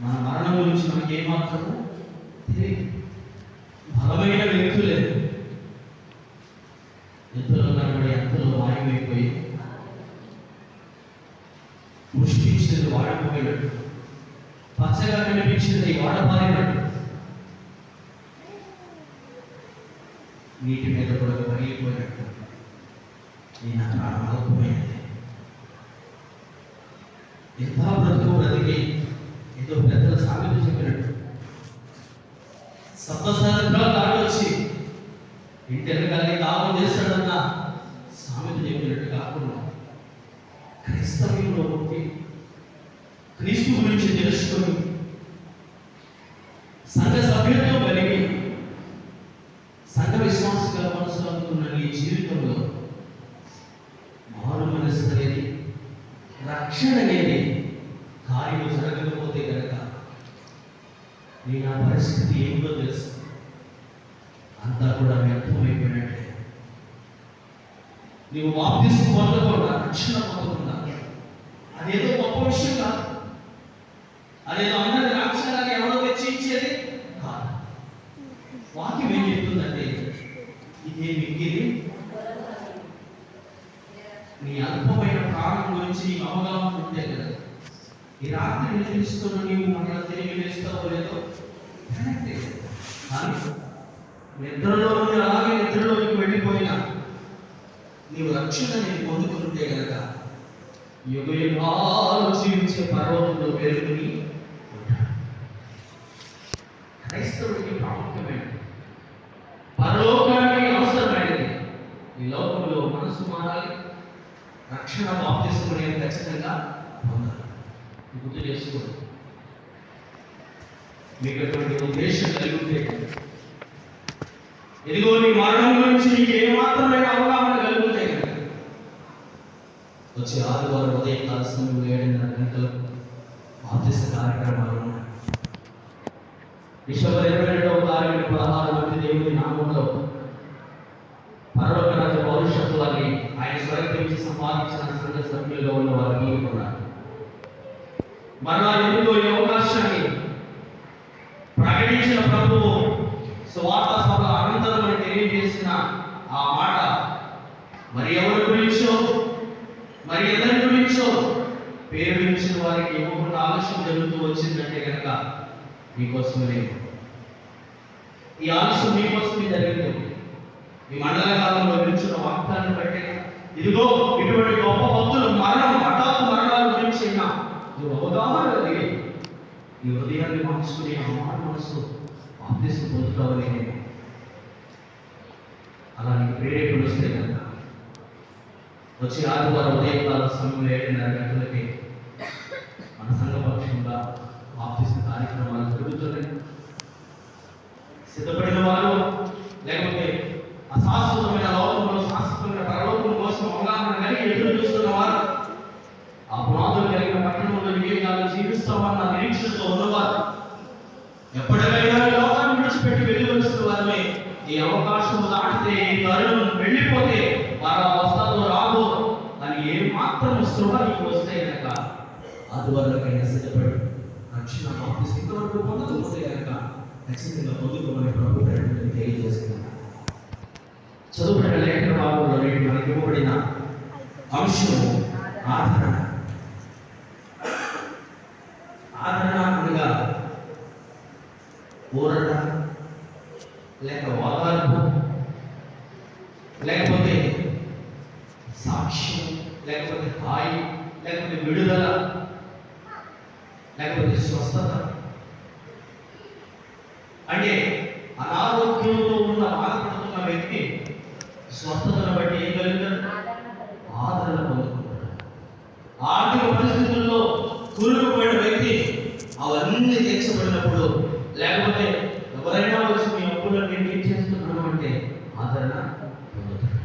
మన మరణం గురించి మనకి ఏమాత్రము తెలియదు బలమైన వ్యక్తులే ఎంతలో కనబడి ఎంతలో మాయమైపోయి పుష్పించినది వాడిపోయినట్టు పచ్చగా కనిపించినది వాడపారినట్టు నీటి మీద కూడా పగిలిపోయినట్టు నేను అక్కడ అల్పమైనది ఎంత బ్రతుకు బ్రతికి ఏదో పెద్దల సామెత చెప్పినట్టు. సప్తసాగరాలు దాటి వచ్చి ఇంటి వెనకాలే దావం చేస్తాడన్న సామెత చెప్పినట్టు కాకుండా క్రైస్తవ్యంలో పుట్టి క్రీస్తు గురించి తెలుసుకొని సంఘ సభ్యత్వం కలిగి సంఘ విశ్వాసంగా కొనసాగుతున్న నీ జీవితంలో మారు మనసు అనేది రక్షణ అనేది కార్యం జరగ నీ నా పరిస్థితి ఏమిటో తెలుసు. అంతా కూడా వ్యర్థమైపోయినట్లే నీవు బాప్తిస్తూ పొందకుండా రక్షణ పొందకుండా అదేదో గొప్ప విషయం కాదు. అదేదో అందరి రక్షణగా ఎవరో తెచ్చి కాదు. వాక్యం ఏం చెప్తుందంటే ఇదే మిగిలి నీ అల్పమైన ప్రాణం గురించి నీకు అవగాహన ఉంటే కదా ఈ రాత్రి నిద్రిస్తున్న నీవు మనల్ని తిరిగి లేస్తావో లేదో కరెక్టే. కానీ నిద్రలో నుండి అలాగే నిద్రలోకి వెళ్ళిపోయినా నీవు రక్షణ నేను పొందుకుంటే గనక యుగ యుగాలు జీవించే పర్వతంలో పేరుకుని క్రైస్తవుడికి ప్రాముఖ్యమైనది. పరలోకానికి అవసరమైనది. ఈ లోకంలో మనసు మారాలి రక్షణ బాప్తిసం అనేది ఖచ్చితంగా పొందాలి. గుర్తు చేసుకోండి. మీకు అటువంటి ఉద్దేశం కలిగి ఉంటే ఇదిగో నీ మరణం గురించి నీకు ఏమాత్రమైన అవగాహన కలుగుతాయి కనుక వచ్చే ఆదివారం ఉదయం కాల సమయంలో ఏడున్నర గంటలకు బాప్తిస్త కార్యక్రమాలు ఉన్నాయి. డిసెంబర్ ఇరవై రెండవ తారీఖు పదహారు మంది దేవుని నామంలో పరలోక రాజ్య భవిష్యత్తు వారిని ఆయన స్వయంకరించి సంపాదించిన సంఘ సభ్యుల్లో ఉన్న వారు ఉన్నారు. మరలా ఎందుకో ఈ అవకాశాన్ని ప్రకటించిన ప్రభువు స్వార్థ సభ అనంతరం తెలియజేసిన ఆ మాట. మరి ఎవరి గురించో? మరి ఎవరి గురించో? పేరు గురించిన వారికి ఇవ్వకుండా ఆలస్యం జరుగుతూ వచ్చిందంటే కనుక మీకోసమే ఈ ఆలస్యం మీకోసమే జరిగింది. ఈ మండల కాలంలో నిలిచిన వాక్యాన్ని బట్టి ఇదిగో ఇటువంటి గొప్ప భక్తులు మరణం హఠాత్తు మరణాల గురించి అయినా అవగాహన కలిగింది ఈ హృదయాన్ని మార్చుకుని ఆ మాట మనసు బాప్తిసం పొందుతావని నేను అలా నీకు ప్రేరేపణ వస్తే కనుక వచ్చే ఆదివారం ఉదయం కాల సమయంలో ఏడున్నర గంటలకి మన సంఘపక్షంగా బాప్తిసం కార్యక్రమాలు జరుగుతున్నాయి. సిద్ధపడిన వారు లేకపోతే అశాశ్వత లోకంలో శాశ్వతమైన పరలోకం కోసం అవగాహన కలిగి ఎదురు చూస్తున్న వారు ఆ పునాదులు కలిగిన పట్టణంలో వివేకాలు జీవిస్తామన్న నిరీక్షతో ఉన్నవారు. ఎప్పటికైనా లోకాన్ని విడిచిపెట్టి వెళ్ళివలసిన వారమే ఈ అవకాశం దాటితే ఈ తరుణం వెళ్ళిపోతే వారు ఆ వస్తాదో రాదు అని ఏ మాత్రం స్పృహ నీకు వస్తే కనుక అందువల్లకైనా సిద్ధపడి రక్షణ మాకు స్థితి పొందకపోతే కనుక ఖచ్చితంగా పొందుకోమని ప్రభు ప్రకటన తెలియజేస్తున్నాను. చదువుబడిన లేఖన భాగంలో నేటి మనకి ఇవ్వబడిన అంశము ఆధారణ ఆదరణ అనగా ఊరట లేక ఓదార్పు లేకపోతే సాక్ష్యం లేకపోతే హాయి లేకపోతే విడుదల లేకపోతే స్వస్థత. అంటే అనారోగ్యంతో ఉన్న బాధపడుతున్న వ్యక్తి స్వస్థతను బట్టి ఏం కలుగుతాడు? ఆదరణ పొందుకుంటాడు. ఆర్థిక పరిస్థితుల్లో కూరుకుపోయిన వ్యక్తి అవన్నీ తీర్చబడినప్పుడు లేకపోతే ఎవరైనా వచ్చి మీ అప్పులను నేను ఏం చేస్తున్నాను అంటే ఆదరణ పొందుతాడు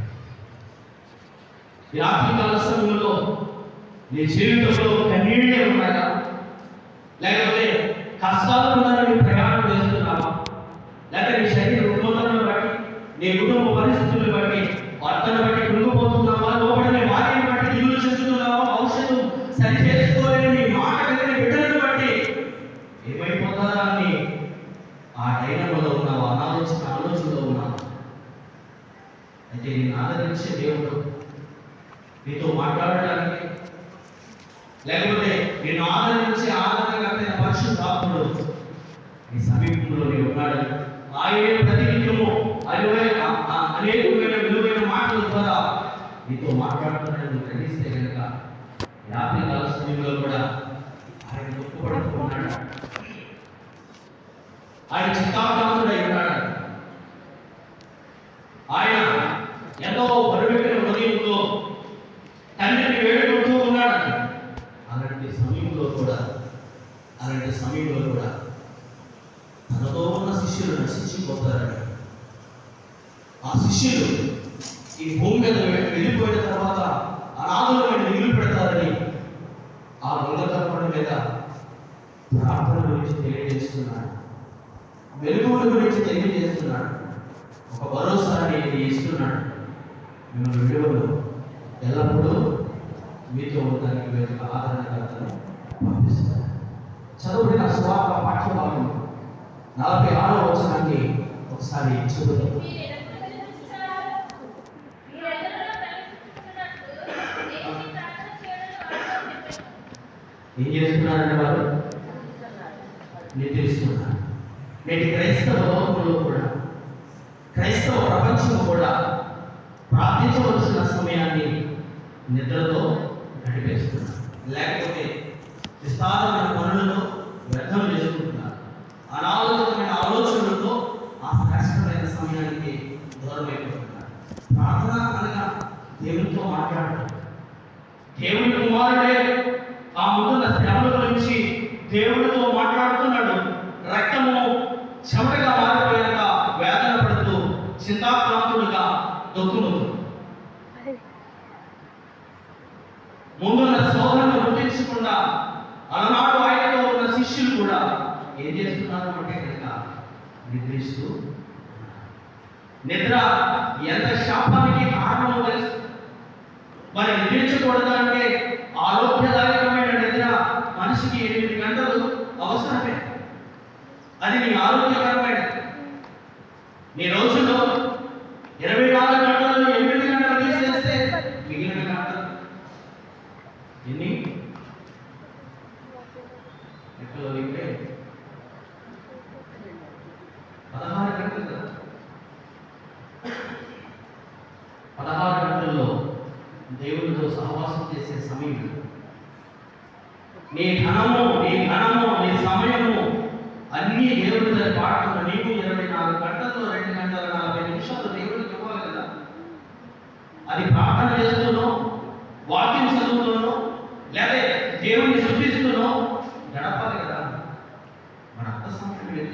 ఈ ఆర్థిక సమయంలో నీ జీవితంలో కన్నీళ్ళే ఉన్నాయా? లేకపోతే కష్టాలు ఉన్నారని ప్రయాణం చేస్తున్నావా? లేకపోతే నీ శరీర రుగ్మతలను బట్టి నీ కుటుంబ పరిస్థితులను బట్టి భర్తను బట్టి కృంగిపోతున్నావా లోపడని వారిని బట్టి దిగులు చేస్తున్నావా? ఔషధం సరి చేసుకోలేని నీ మాట కలిగిన బిడ్డలను బట్టి ఏమైపోతారా అని ఆ డైనమోలో ఉన్నావా? అనాలోచన ఆలోచనలో ఉన్నావా? అయితే నేను ఆదరించే దేవుడు నీతో మాట్లాడడానికి. లేకపోతే నిన్ను ఆదరించే ఆదరణకర్తైన పరిశుద్ధాత్ముడు నీ సమీపంలో నీ ఉన్నాడు ఆయనే ప్రతినిత్యము అనువైన ఆ- అనేకమైన విలువైన మాటల ద్వారా నీతో మాట్లాడుతున్నాడు గ్రహిస్తే కనుక యాభై కాల సమయంలో కూడా ఆయన దుఃఖపడుతున్నాడు ఆయన చిత్తాకాంతుడై ఉన్నాడు ఆయన ఎంతో బరువెక్కిన హృదయంతో తండ్రిని వేడుకుంటూ ఉన్నాడు అలాంటి సమయంలో కూడా అలాంటి సమయంలో కూడా తనతో ఉన్న శిష్యులు నశించిపోతారని ఆ శిష్యులు ఈ భూమి మీద వెళ్ళిపోయిన తర్వాత అనాథులమైన నీళ్ళు పెడతారని ఆ దొంగతనం మీద ప్రార్థన గురించి తెలియజేస్తున్నాడు. వెలుగుల గురించి తెలియజేస్తున్నాడు. ఒక భరోసాని ఇది ఇస్తున్నాడు. మిమ్మల్ని విలువలు ఎల్లప్పుడూ మీతో ఉండడానికి మీరు ఆదరణకర్తను పంపిస్తారు చదువుకున్న స్వార్థ పాఠ్యభాగం నలభై ఆరో వచ్చడానికి ఒకసారి చదువుతాం ఏం చేస్తున్నారంటే వారు నిద్రిస్తున్నారు నేటి క్రైస్తవ లోకంలో కూడా క్రైస్తవ ప్రపంచం కూడా ప్రార్థించవలసిన సమయాన్ని నిద్రతో గడిపేస్తున్నారు. లేకపోతే విస్తారమైన పనులతో వ్యర్థం చేసుకుంటున్నారు. అనాలోచితమైన ఆలోచనలతో ఆ శ్రేష్టమైన సమయానికి దూరం అయిపోతున్నారు ప్రార్థన అనగా దేవునితో మాట్లాడటం. దేవుని కుమారుడే ఆ ముందున్న శ్రమల గురించి దేవుడితో మాట్లాడుతున్నాడు. రక్తము చెమటగా మారిపోయాక వేదన పడుతూ చింతాక్రాంతుడుగా దొక్కును ముందున్న శోధనను గుర్తించకుండా అలనాడు ఆయనలో ఉన్న శిష్యులు కూడా ఏం చేస్తున్నారు అంటే కనుక నిద్రిస్తూ నిద్ర ఎంత శాపానికి కారణమో తెలుసు. మరి నిద్రించకూడదు అంటే మనిషికి ఎనిమిది గంటలు అవసరమే. అది నీ ఆరోగ్యకరమైన. నీ రోజుల్లో ఇరవై నాలుగు గంటలు ఎనిమిది గంటలు తీసేస్తే మిగిలిన గంటలు. ఎన్ని? లెక్కలో అయితే పదహారు గంటలు కదా. పదహారు గంటల్లో దేవునితో సహవాసం చేసే సమయం నీ ధనము నీ ధనము నీ సమయము అన్ని దేవుడి పాటలు నీకు ఇరవై నాలుగు గంటల్లో రెండు గంటల నలభై నిమిషాలు దేవుడికి ఇవ్వాలి కదా. అది ప్రార్థన చేస్తూనో వాక్యం చదువుతూనో లేదా దేవుడిని శుద్ధిస్తూనో గడపాలి కదా. మన అంత సమయం